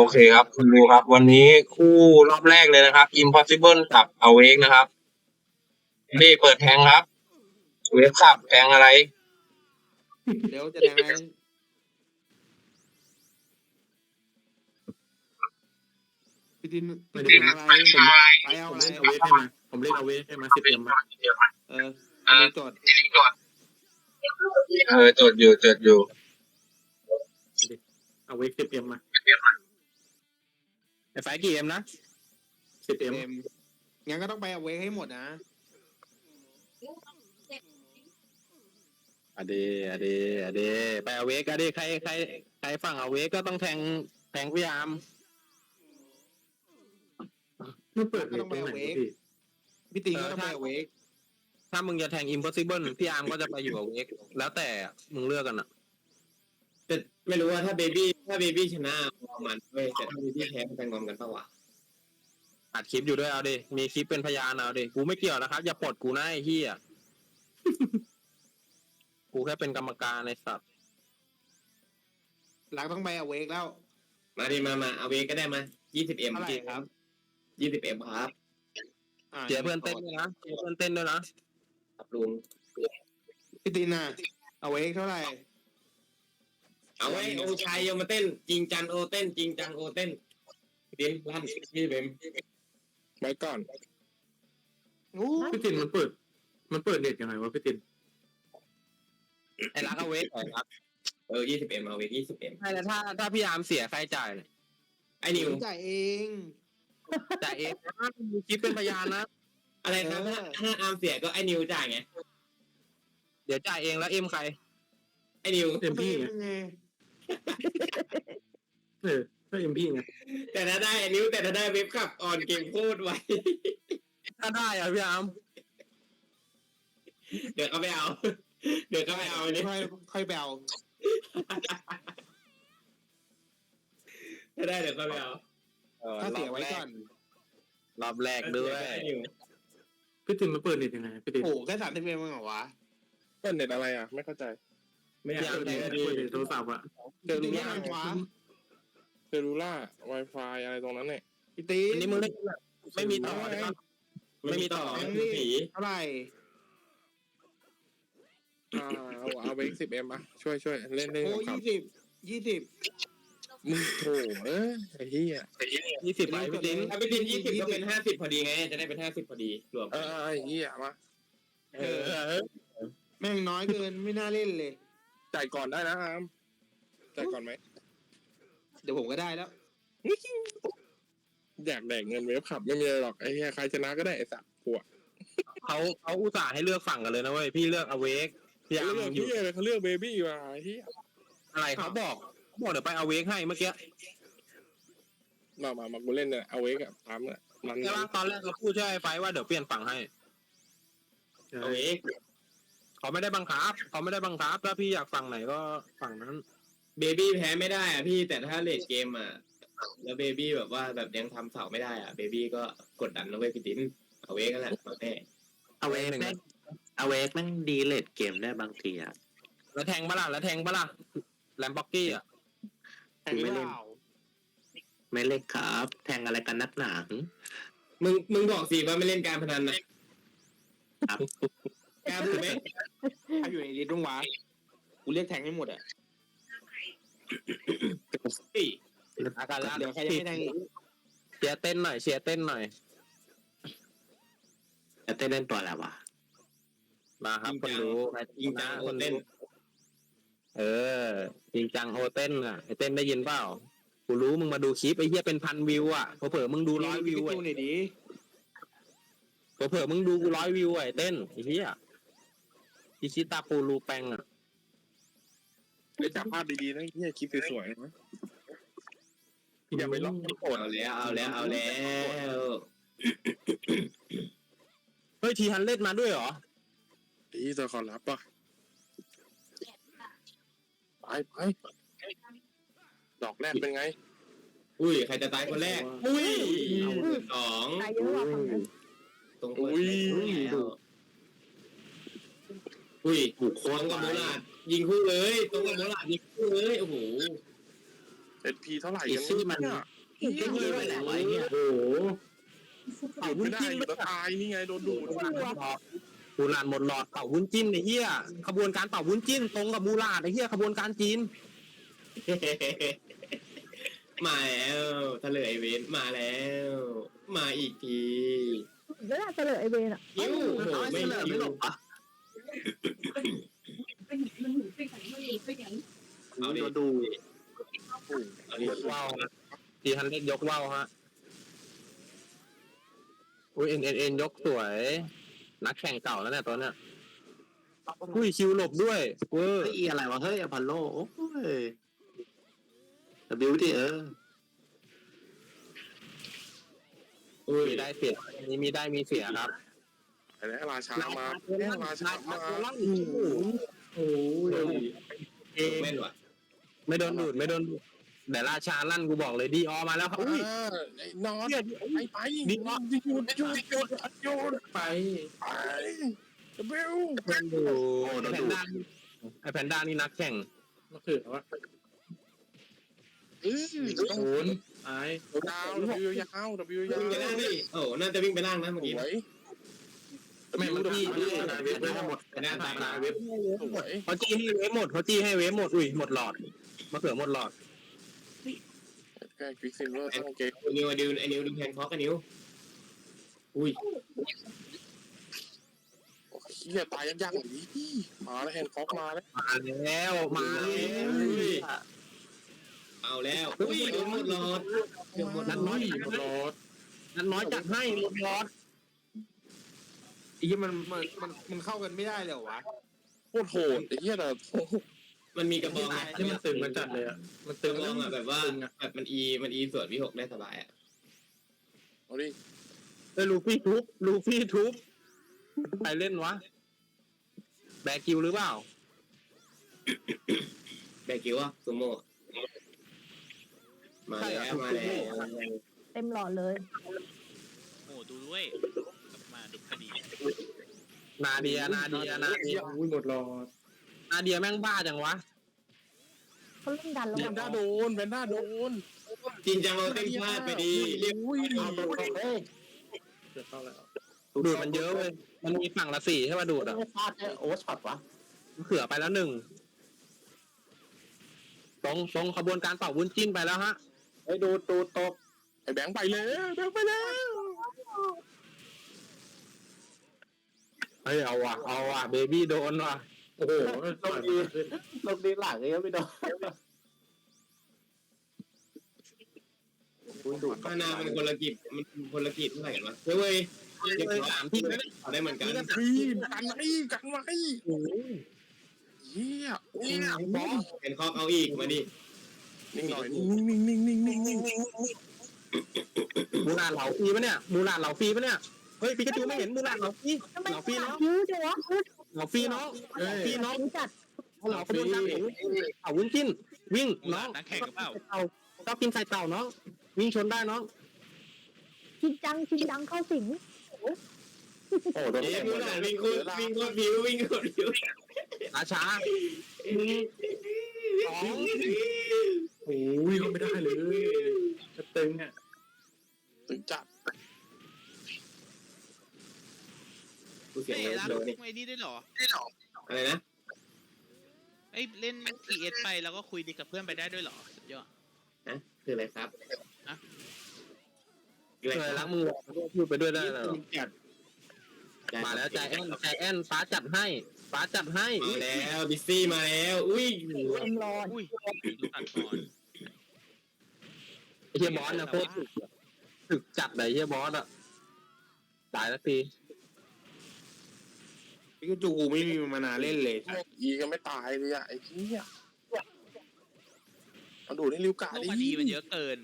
อเคครับ คุณดูครับ วันนี้คู่รอบแรกเลยนะครับ Impossible กับ Awake นะครับนี่เปิดแทงครับ เวฟขับแทงอะไร เดี๋ยวจะแดงไหมพี่ดินพี่ดินอะไรผมไปเอาผมอะไรเล่นเอาเวทให้มาผมเล่นเอาเวทให้มาสิบเอ็มมาเอออันนี้จดเออจดอยู่จดอยู่เอาเวทสิบเอ็มมา ไอ้ไฟกี่เอ็มนะสิบเอ็มเอ็มงั้นก็ต้องไปเอาเวกให้หมดนะอะเดอะเดอะเดไปเอาเวกอะเดใครใครใครฝั่งเอาเวกก็ต้องแทงแทงพยายามไม่เปิดเวทตรงไหนวะพี่พี่ติงก็ต้องไปเอาเวกถ้ามึงจะแทง impossible พี่อาร์มก็จะไปอยู่กับเวกแล้วแต่มึงเลือกกันอะ แต่ไม่รู้ว่าถ้าเบบี้ถ้าเบบี้ชนะงอมมันเว้ยแต่ถ้าเบบี้แพ้มันจะงอมกันปะวะอัดคลิปอยู่ด้วยเอาดิ มีคลิปเป็นพยานเอาดิ กูไม่เกี่ยวนะครับ อย่าปลดกูนะไอ้เหี้ย กูแค่เป็นกรรมการในสัตว์ หลังต้องไปเอาเวกแล้ว มาดิมามาเอาเวก็ได้มายี่สิบเอ็มเท่าไหร่ครับ ยี่สิบเอ็มครับาเสียเพื่อนเต้นด้วยนะเสียเพื่อนเต้นด้วยนะครับลุงพี่ตินน่ะเอาเวกเท่าไหร่ เอาไว้โอชัยยังมาเต้น จริงจังโอเต้น จริงจังโอเต้นดินลั่นยี่สิบเอ็มไว้ก่อนโอ้พี่ตินมันเปิด มันเปิดเน็ตยังไงวะพี่ตินไอ้รักเอาเวกไอ้รักเออยี่สิบเอ็มเอาเวยี่สิบเอ็มใช่แล้วถ้าถ้าพี่อาร์มเสียใครจ่ายเนี่ยไอ้นิวจ่ายเองจ่ายเองนะมีคลิปเป็นพยานนะอะไรครับถ้าถ้าอาร์มเสียก็ไอ้นิวจ่ายไงเดี๋ยวจ่ายเองแล้วเอ็มใครไอ้นิวเอ็มพี่ไงไง เออก็เอ็มพี่ไงแต่ถ้าได้ไอ้นิวแต่ถ้าได้เว็บขับออนเกมโคตรไวถ้าได้อะพี่อาร์มเดี๋ยวก็ไปเอา เดี๋ยวก็ไปเอาอันนี้ค่อยค่อยไปเอาถ้าได้เดี๋ยวก็ไปเอาถ้าเสียไว้ก่อนรอบแรกด้วยไอ้นิวพี่ตินมันเปิดเน็ตยังไงพี่ตินโอ้โหแค่สามสิบเอ็มเองเหรอวะเปิดเน็ตอะไรอะ ไม่เข้าใจ ไม่อยากเปิดเล่เน็นตดิเปิดเน็ตโทรศัพท์อะเจอรู้ยังวะเซลูล่า Wi-Fi อะไรตรงนั้นเนี่ยพี่ติอันนนี้มึงเล่นไม่มีต่อได้ปะไม่มีต่อไม่ไม่มีมีผีเท่าไหร่อ่าเอาเอาไปสิบเอ็มอะช่วยช่วยเล่นเล่นโอ้ครับยี่สิบยี่สิบมึงโถเอ้ยไอ้เหี้ยยี่สิบใบพี่ติ้งถ้าไปดินยี่สิบก็เป็นห้าสิบพอดีไง จะได้เป็นห้าสิบพอดีรวมเออไอ้เหี้ยมาเออแม่งน้อยเกินไม่น่าเล่นเลย จ่ายก่อนได้นะอามจ่ายก่อนไหมเดี๋ยวผมก็ได้แล้ว อยากแดกเงินเว็บขับไม่มีอะไรหรอกไอ้เหี้ยใครชนะก็ได้ไอ้สัตว์ผัวเขาเขาอุตส่าห์ให้เลือกฝั่งกันเลยนะเว้ยพี่เลือกอเวกพี่อาเขาร์เลือกมอยู่เหี้ยเลยเขาเลือกเบบี้มาไอ้เหี้ยอะไรเขาบอกเขาบอกเดี๋ยวไปอเวกให้เมื่อกี้มามามากูเล่นเนี่ยเอาไว้กับตามเนี่ยมันใช่ปะตอนแรกเขาพูดใช่ไหมไฟว่าเดี๋ยวเปลี่ยนฝั่งให้เอาเอง เขาไม่ได้บังคับ เขาไม่ได้บังคับ ถ้าพี่อยากฝั่งไหนก็ฝั่งนั้น เบบี้แพ้ไม่ได้อะพี่แต่ถ้าเลดเกมอะแล้วเบบี้แบบว่าแบบยังทำเสาไม่ได้อะเบบี้ก็กดดันนะเว้ยพี่ติ๋นเอาเวกันแหละมาแน่เอาเวกหนึ่งแม่งเอาเวกแม่งดีเลดเกมได้บางทีอะแล้วแทงปะล่ะแล้วแทงปะล่ะแลมบ็อกกี้อะแต่ไม่เล่นไม่เล่นครับ แทงอะไรกันนักหนาหึมึงมึงบอกสิว่าไม่เล่นการพนันนะครับ กล้าพูดไหมถ้าอยู่ในลิสต์ต้องวะกูเรียกแทงให้หมดอะเฮ้ยอาการละเดี๋ยวใครยังไม่แทงเชียร์เต้นหน่อยเชียร์เต้นหน่อยจะเต้นเล่นตัวอะไรวะมาครับคนรู้จริงจังนะโอคนเต้นรู้เออจริงจังโอเต้นอะไอเต้นได้ยินเปล่ากูรู้มึงมาดูคลิปไอ้เหี้ยเป็นพันวิวอะเผลอๆมึงดูร้อยวิวพี่อะจูหน่อยดิเผลอๆมึงดูกูร้อยวิวไอ้เต้นไอ้เหี้ย อิชิตาปูรูแปงอะไปจับภาพดีๆนะไอ้เหี้ยคลิปสวยๆนะอย่าไปล็อกที่โอดเอาแล้วเอาแล้วเอาแล้วเฮ้ยทีฮันเล่นมาด้วยเหรอดีตัวขอรับป่ะไปไปดอกแรกเป็นไง อุ้ยใครจะตายคนแรก อุ้ยสองตายเยอะกว่าฝั่งนั้นตรงคนอุ้ยแล้ว อุ้ยบุกโคตรตรงกับไวโมลาดยิงคู่เลยตรงกับโมลาดยิงคู่เลยโอ้โหเอ็ดพีเท่าไหร่อีกันซี่มันเนี่ยไอ้เหี้ยไปไหนวะไอ้เนี่ยโอ้โหหยุดไม่ได้อยู่แล้วตายนี่ไงโดนดูดมูลาดหมดหลอดเป่าวุ้นจิ้นไอ้เหี้ยขบวนการเป่าวุ้นจิ้นตรงกับมูลาดไอ้เหี้ยขบวนการจีนมาแล้วทะเลไอเวนมาแล้ว มาอีกที แล้วน่าจะเหลือไอเวนอะ ยิ้วโอ้โหไม่ไม่ยิ้ไม่หลวบอะ เอาดิโดนดูเอาดิยกว่าวฮะทีฮันเล็กยกว่าวฮะอุ้ยเอ็นเอ็นเอ็นยกสวย นักแข่งเก่าแล้วเนี่ยตัวเนี้ยอุ้ยคิวหลบด้วยเวอเฮ้ยอีอะไรวะ เฮ้ยอพอลโล โอ้ยแต่บิวดิเออ อุ้ยมีได้เสียมีมีได้มีเสียครับ อ้แล้วราชามาแล้วราชามาโอ้ยเอแม่นว่ะไม่โดนดูดไม่โดนดูดแต่ราชาลั่นกูบอกเลยดีออมาแล้วครับอุ้ยอ่าไอ้นอนเหี้ยไปไปหยุดหยุดหยุดหยุดหยุดหยุดไปไปเบลโดนดูดแพนด้าไอแพนด้านี่นักแข่งมะเขือวะเออต้องศูนย์ตายยาว W ยาว W ยาวิ่งไปล่างวดิโอ้น่าจะวิ่งไปล่างนะเมื่อสกี้วย ไม่มันจี้เว็บเว็บเว็บหมดไปหน้าตายตายเว็บสวยเขาจี้ให้เวฟหมดเขาจี้ให้เวฟหมดอุ้ยหมดหลอดมะเขือหมดหลอดแค่ควิกซิลเวอร์ต้องเกมนิวดิวไอ้นิวดูแพนคอกกันนิวอุ้ยเฮียตายยากๆอย่างนี้มาแล้วแฮนด์ฟอกมาแล้วมาแล้วมาแล้วเอาแล้วอุ้ยโดนหมดหลอดเกือบหมดนันน้อยหมดรถนันน้อยจัดให้หมดหลอด ไอ้เหี้ยมันมันมันมันเข้ากันไม่ได้เลยเหรอวะ โคตรโหดไอ้เหี้ยแต่มันมีกระบองอะที่มันตึงมันจัดเลยอะ มันกตึงระบองอะแบบว่าแบบมันอีมันอีส่วนวิหกได้สบายอะเอาดิเอ้ยลูฟี่ทุบลูฟี่ทุบใครเล่นวะ แบกกิวหรือเปล่า แบกิวอะซูโม่มาแล้วมาแล้วเต็มหลอดเลยโอ้ดูด้วยกลับมา ดูคดีนาเดียนาเดียนาเดียอุ้ยหมดรอดนาเดียแม่งบ้าจังวะเขาเล่นดันแล้วแพนด้าโดนแพนด้าโดนจริงจังเราเต้นพลาดไปดีเรียกอุ้ยเอาตัวเฮ้ยเกิดเข้าแล้วดูดมันเยอะเว้ยมันมีฝั่งละสี่ใช่ป่ะดูดอะไม่พลาดแค่โอเวอร์ช็อตวะเขือไปแล้วหนึ่งตรงตรงขบวนการเป่าวุ้นจิ้นไปแล้วฮะไอ้ดูตูตกไอ้แบงค์ไปแล้วแบงค์ไปแล้ว เฮ้ยเอาว่ะเอาว่ะเบบี้โดนว่ะโอ้โหลงดีลงดีหลังเลยไม่โดนอุ้ยดูข้างหน้ามันคนละกิจมันคนละกิจเท่าไหร่กันวะเฮ้ยเว้ยเด็กสามที่ได้เหมือนกันพี่กันไว้กันไว้เหี้ยโอ้ยบอสเป็นคอกเอาอีกมาดินิ่งหน่อยนิ่งนิ่งนิ่งนิ่งนิ่งนิ่งมูลาดเหล่าฟรีปะเนี่ยมูลาดเหล่าฟรีปะเนี่ย เฮ้ยปิกาจูไม่เห็นมูลาดเหล่าฟรีทำไมเหล่าฟรีขาเนาะคิ้วจังวะเหล่าฟรีเนาะเหล่าฟรีเนาะคิ้วจัดเหล่าขบวนการเป่าเป่าวุ้นจิ้นวิ่งน้องนักแข่งกับเปล่าเต่าก็กินใส่เต่าน้องวิ่งชนได้น้องจริงจังจริงจังเข้าสิงโอ้โดนเอ๊ะแข่งวิ่งหน่อยวิ่งโคตรวิ่งโคตรผิววิ่งโคตรผิวราชาสองโอ้ยก็ไม่ได้เลยจะตึงอะถึงจัด กูเสียเฮ้ยงรักโดนนี่ไอ้นี่ได้วยเหรออะไรนะ ไอ้ยเล่น PS ไปแล้วก็คุยดีกับเพื่อนไปได้ด้วยเหรอสุดยอด ฮะคืออะไรครับอะคืออะไรเคยครัรักบมือพูดไปด้วยได้เหรอจัดมาแล้วใจแอนใจแอนฟ้าจัดให้ฟ้าจัดให้มาแล้วดิซี่มาแล้ว อุ้ยเต็มหลอดอุ้ยดูตัดก่อนไอ้เฮียบอสนะโคตรถึกอะถึกจัดเลยไอ้เฮียบอสอะตายแล้วที พี่กจูกูไม่มีมานานเล่นเลยอีก็ไม่ตายเลยอะไอ้เหี้ยมาดูให้ริวกาโลกดิคดีมันเยอะเกิน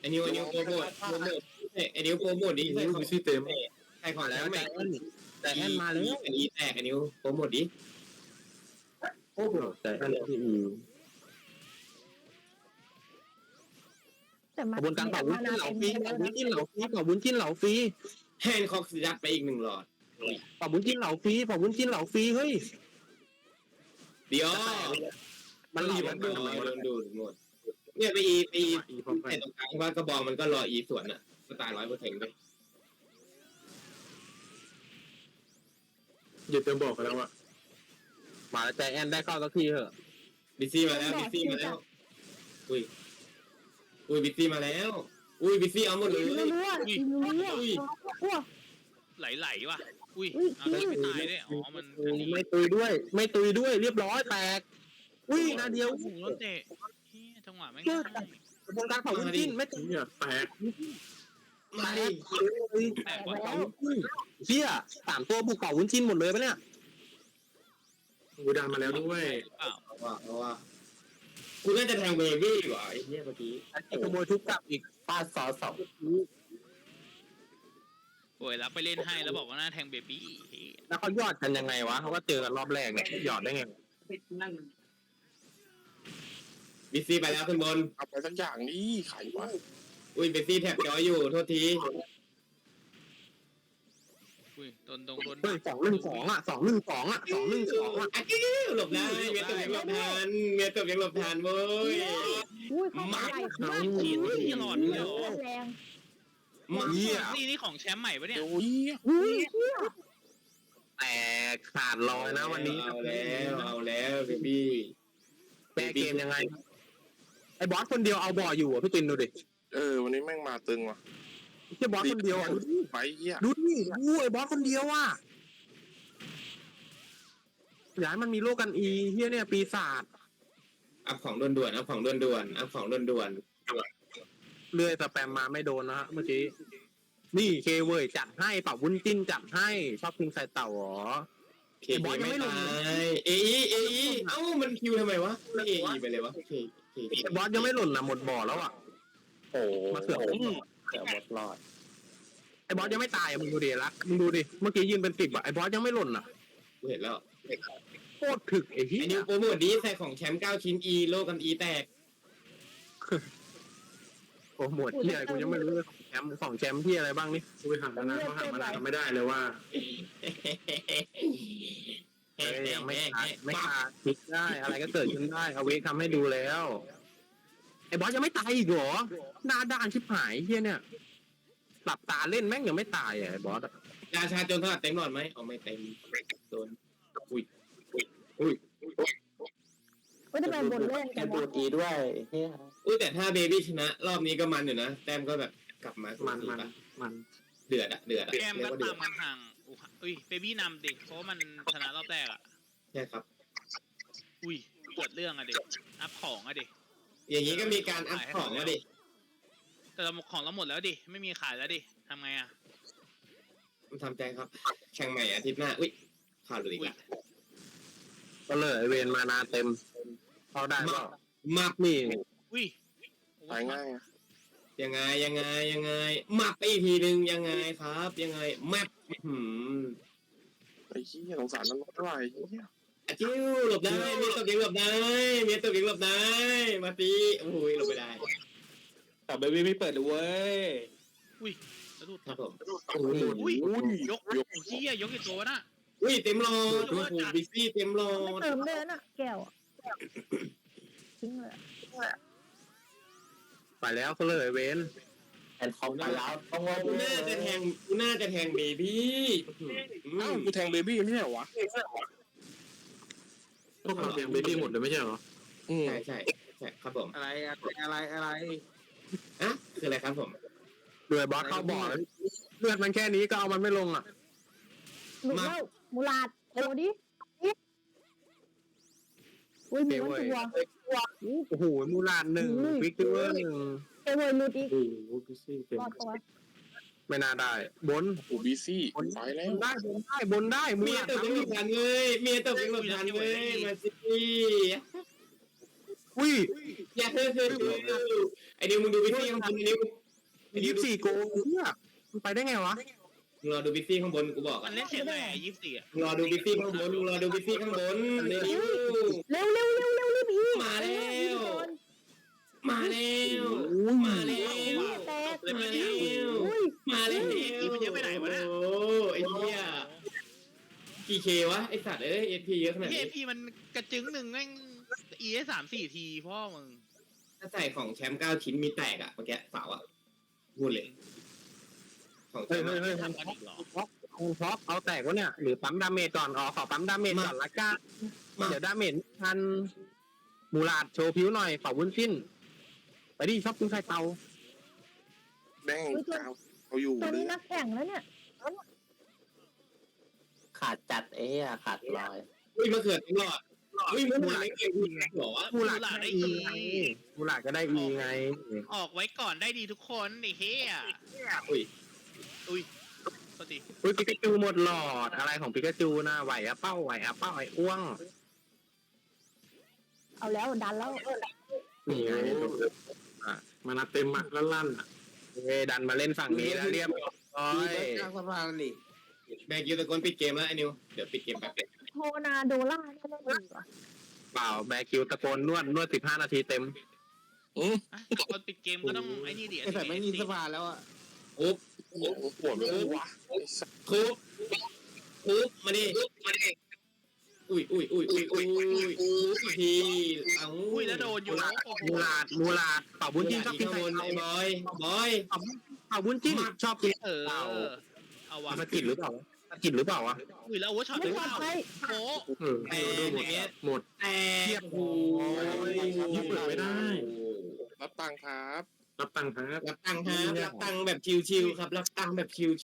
ไอ้นิวไอ้นิวโปรโมทโปรโมทไอ้นิวโปรโมทดินี่ใส่ขคือองที่เต็มใส่ของมาแล้แล้ววแม่ใจแอนใจแอนมาแล้วอันนี้แตกไอ้นิวโปรโมทดิโอ้โหใจแอนที่อีแต่ขบวนการเป่าวุ้นจิ้นเหล่าฟรีเป่าวุ้นจิ้นเหล่าฟรีเป่าวุ้นจิ้นเหล่าฟรี แฮนด์คอกยัดไปอีกหนึ่งหลอดเป่าวุ้นจิ้นเหล่าฟรีเป่าวุ้นจิ้นเหล่าฟรีเฮ้ยเดี๋ยวมันหลีบมัมันนโดดูนโดนดูดหมดเนี่ยไปอีไปอีอีพร้อมกันแต่ตรงกลางว่ากระบองมันก็รออีสวนอะก็ตายร้อยเปอร์เซ็นต์เลยหยุดจะบอกกันแล้วอะมาแล้วใจแอนได้เข้าสักทีเถอะบิซี่มาแล้วบิซี่มาแล้ว อุ้ยอุ้ยบิซี่มาแล้ว อุ้ยบิซี่เอาหมดเลยรู้ว่ารู้ว่าอุ้ยอ้วไหลๆว่ะ อุ้ยอุ้ย เอาที่ไม่ตายด้วยอ๋อ มันอันนี้ไม่ตุยด้วย ไม่ตุยด้วยเรียบร้อยแตก อุ้ยนาเดียวโอ้โหแล้วเตะเฮ้ยจังหวะไม่งเจง่าอแต่ยกระบวนการเผาวุ้นจิ้นไม่ตุยเนี่ยแตกมาแตดิกเลยแตกว่ะเผาวุ้นจิ้นเฮียสามตัวบุกเผาวุ้นจิ้นหมดเลยปะเนี่ยกูดันมาแล้วด้วยเปล่าเอาว่าเอาว่าคุณน่าจะแทงเบบี้กว่าไอ้เนี่ยเมื่อกี้ไอ้ขโมยทุบกลับอีก ฟาดสอสองโอ้ยรับไปเล่นให้แล้วบอกว่าหน้าแทงเบบี้เฮ้ยแล้วเขายอดกันยังไงวะเขาก็เจอกันรอบแรกเนี่ยหยอดได้ไงบิซี่ไปแล้วขึ้นบน เอาไปสักอย่างนี่ไขวะอุ้ยบิซี่แท็บจอยอยู่โทษที อุ้ยโดนโดนโดนเฮ้ยสองหนึ่งสองอะสองหนึ่งสองอะสองหนึ่งสองอะอะกิ้วหลบได้เมียตบยังหลบทันเมียตบยังหลบทันเว้ยอุ้ยเข้าไปใหญ่มากขีดที่หลอดเลยเหรอแรงมาเฮียนี่นี่ของแชมป์ใหม่ปะเนี่ยเดี๋ยวอุ้ยอุ้ยเชี่ยแต่ขาดลอยนะวันนี้เอาแล้วเอาแล้วเบบี้แก้เกมยังไงไอ้บอสคนเดียวเอาบ่ออยู่อะพี่ตินดูดิเออวันนี้แม่งมาตึงว่ะ แค่บอสคนเดียวอะดูดิไปเหี้ยดูดิดูไอ้บอสคนเดียวอะอยากให้มันมีโลกกันอีเฮียเนี่ยปีศาจอัพของด่วนๆอัพของด่วนๆอัพของด่วนเลื่อยสแปมมาไม่โดนนะฮะเมื่อกี้นี่เคเวยจัดให้ปรับวุ้นจิ้นจัดให้ชอบพิงใส่เต่าเหรอ ๆเคบีไม่ตายเอไอเอไอเอ้ามันคิวทำไมวะไม่เอไอไปเลยวะเคเคไอ้บอสยังไม่หล่นนะหมดบ่อแล้วอะโอ้มาเสือกเดี๋ ยวหมดรอดไอ้บอสยังไม่ตายอะมึงดูดิละมึงดูดิเมื่อกี้ยืนเป็นสิบอะไอ้บอสยังไม่หล่นอะกูเห็นแล้วโคตรถึกไอ้เหี้ไอ้ยนิวโปรโมทดีใส่ของแชมป์เก้าชิ้นอีโลกันอีแตกโอ้หมดที่อะไรกูยังไม่รู้เลยของแชมป์ของแชมป์ที่อะไรบ้างนี่กูไปหาแล้วนะเขาหามานานไม่ได้เลยว่าเอ้ยยังไม่ขาดไม่ขาดคิดได้อะไรก็เกิดขึ้นได้เอาเวกทำให้ดูแล้ว ไอ้บอสยังไม่ตายอีกเหรอหน้าด้านชิบหายเฮียเนี่ยหลับตาเล่นแม่งยังไม่ตายอะไอ้บอสอะราชาโจนสลัดเต็มหลอดไหมเอาไม่เต็มโดนก็จะไปบนเล่นแกกันบูดอีด้วยเฮียอุ้ยแต่ถ้าเบบี้ชนะ รอบนี้ก็มันอยู่นะแต้มก็แบบกลับมามันสูสีมันปะมันเดือดอะเดือดอะแกมเรียก็กว่าเดือตาดมกันห่างอุ้ยเบบี้นำดิเพราะว่ามันชนะรอบแรกอะ ใช่ครับ อุ้ยเกิดเรื่องอะดิอัพของอะดิ อย่างนี้ก็มีการอัพของแล้วดิแต่เราของเราหมดแล้วดิ ไม่มีขายแล้วดิทำไงอะทำใจครับ แข่งใหม่อาทิตย์หน้า อุ้ยข่าวหลุดอีกละก็เลยไอ้เวนมานาเต็มเขาได้ก็มับนี่อุ้ยตายง่ายอะยังไงยังไงยังไง มับไปอีกทีหนึ่งยังไงครับ ยังไงมับหืมไอ้เหี้ยสงสารมันไม่ไหวไอ้เหี้ย อะจิ้วหลบได้เมียตบยิงหลบได้เมียตบยิงหลบได้มาตีโอ้ยหลบไม่ได้แต่เบบี้ไม่เปิดเลยเว้ยแล้วดูดครับผมอุ้ยยกเฮียยกกี่ตัวน่ะอุ้ยเต็มโหลดโอ้โหบิซี่เต็มโหลไม่ดเติมเลยน่ะแก้วทิ้งเลยไปแล้วก็เลยเวนแอนคอมไปแล้วต้องว่ากูน่าจะแทงกูน่าจะแทงเบบี้อ้าวกูแทงเบบี้ไม่ใช่เหรอวะ วกเราเพียงเบบี้หมดเลยไม่ใช่เหรออืมใช่ใช่ใช่ครับผมอะไรอะอะไรอะไรอะคืออะไรครับผมดูไอ้บอสเข้าบ่อแล้วเลือดมันแค่นี้ก็เอามันไม่ลงอะหลุดแล้วมูลาดโอ้ดิอุ้ยมีวันตัวตัวโอ้โหมูลานหนึ่งวิกเตอร์หนึ่งเอเวอร์ลูดอีกโอ้โหพี่ซี่เต็มรอดตัว ไม่น่าได้ บนโอ้บีซี่ไปแล้บวนได้บนได้บนได้มูเมียลานตบยิงหลบทันเว้ยเมียตบยิงหลบทันเว้ยมาสิอุ้ยอย่าเธอเธอไอ้นิวมึงดูบิซี่ข้างบนไอ้นิวไอ้นิยี่วสิบสี่โกงเนี่ยมันไปได้ไงวะมึงรอดูบิซี่ข้างบนกูบอกมัอะนเล่นเสียงไหนยี่สิบสี่อะมึงรอดูบิซี่ข้างบนมึงรอดูบิซี่ข้างบนไอ้นิวเร็วเร็วเร็วเร็วรีบอีกมาแล้วมาแล้ว มาแล้วแตกมาแล้วอุ้ย มาแล้วอีมันเยอะไปไหนวะเนี่ยโอ้ไอ้เหี้ยกี่ PK วะไอสัตว์เอ้ย SP เยอะขนาดเอนี้พีมันกระจึงหนึ่งแม่งเอสามสี่ทีพ่อมึงถ้าใส่ของแชมป์เก้าชิ้นมีแตกอะเมื่อกี้เสาอะพูดเลย ของแชเฮ้ยมป์เฮ้ยอะเฮ้ยมันทำกันอีกเหรอคุณพอกเอาแตกวะเนี่ยหรือปั๊มดาเมจก่อนอ๋อขอปั๊มดาเมจก่อนละกันมาเดี๋ยวดาเมจทันมูลาดโชว์ผิวหน่อยเป่าวุ้นสิ้น ไปดิชอบกินไข่เตาแม่งกาว เอาอยู่ตัวเลนี้ยนักแข่งแล้วเนี่ยขาดจัดเอ้ยขาดลอยอุ้ยมะเขือเต็มหลอดอุ้ยมะเขือไม่เคยพูดเหรอวะมูลาดก็ได้อีไงมูลาดก็ได้อีไง ออกไว้ก่อนได้ดีทุกคนไอ้เฮียอุ้ยอุ้ยปกติอุ้ยปิกาจูหมดหลอดอะไรของปิกาจูนะไหวอะเป้าไหวอะเป้าไอ้อ้วง เอาแล้วดันแล้วนี่ไงมานาเต็มอะลั่นลั่นอะ เอยดันมาเล่นฝั่งนี้แล้วเรียบร้อยกลางสะพานนี่แบกยูตะโกนปิดเกมแล้วไอ้นิว เดี๋ยวปิดเกมแป๊บเดียวโทนาโดล่าไม่ได้ดีกว่าเปล่าแบร์คิวตะโกนนวดนวดสิบห้านาทีเต็มอะคนปิดเกมก็ต้องไอ้นี่ดิไอ้สัตว์ไม่มีสะพานแล้วอะอุ๊บโอ้โหปวดเลยวะคุบคุบมาดิมาดิ อุ้ยอุ้ยอุ้ยอุ้ยอุ้ยอุ้ยอุ้ยคุบทีเอ้าอุ้ยแล้วโดนอยู่โอ้โหมูลาดมูลาดเป่าบุญจิ้นชอบกินข้างไข่บนเตาไอ้บอยบอยเป่าบุญจิ้นชอบกินเออเอาวะสะกิดหรือเปล่าสะกิดหรือเปล่าวะอุ้ยแล้วโอเวอร์ช็อตไม่หรือปลเปอดล่าภัยโอ้เออแต่ดูหมดอย่างเงี้ยหมดแต่เทียบโอ้ยิ่งเปิดไม่ได้ รับตังค์ครับ รับตังค์ครับรับตังค์ครับรับตังค์แบบชิวๆครับ รับตังค์แบบชิว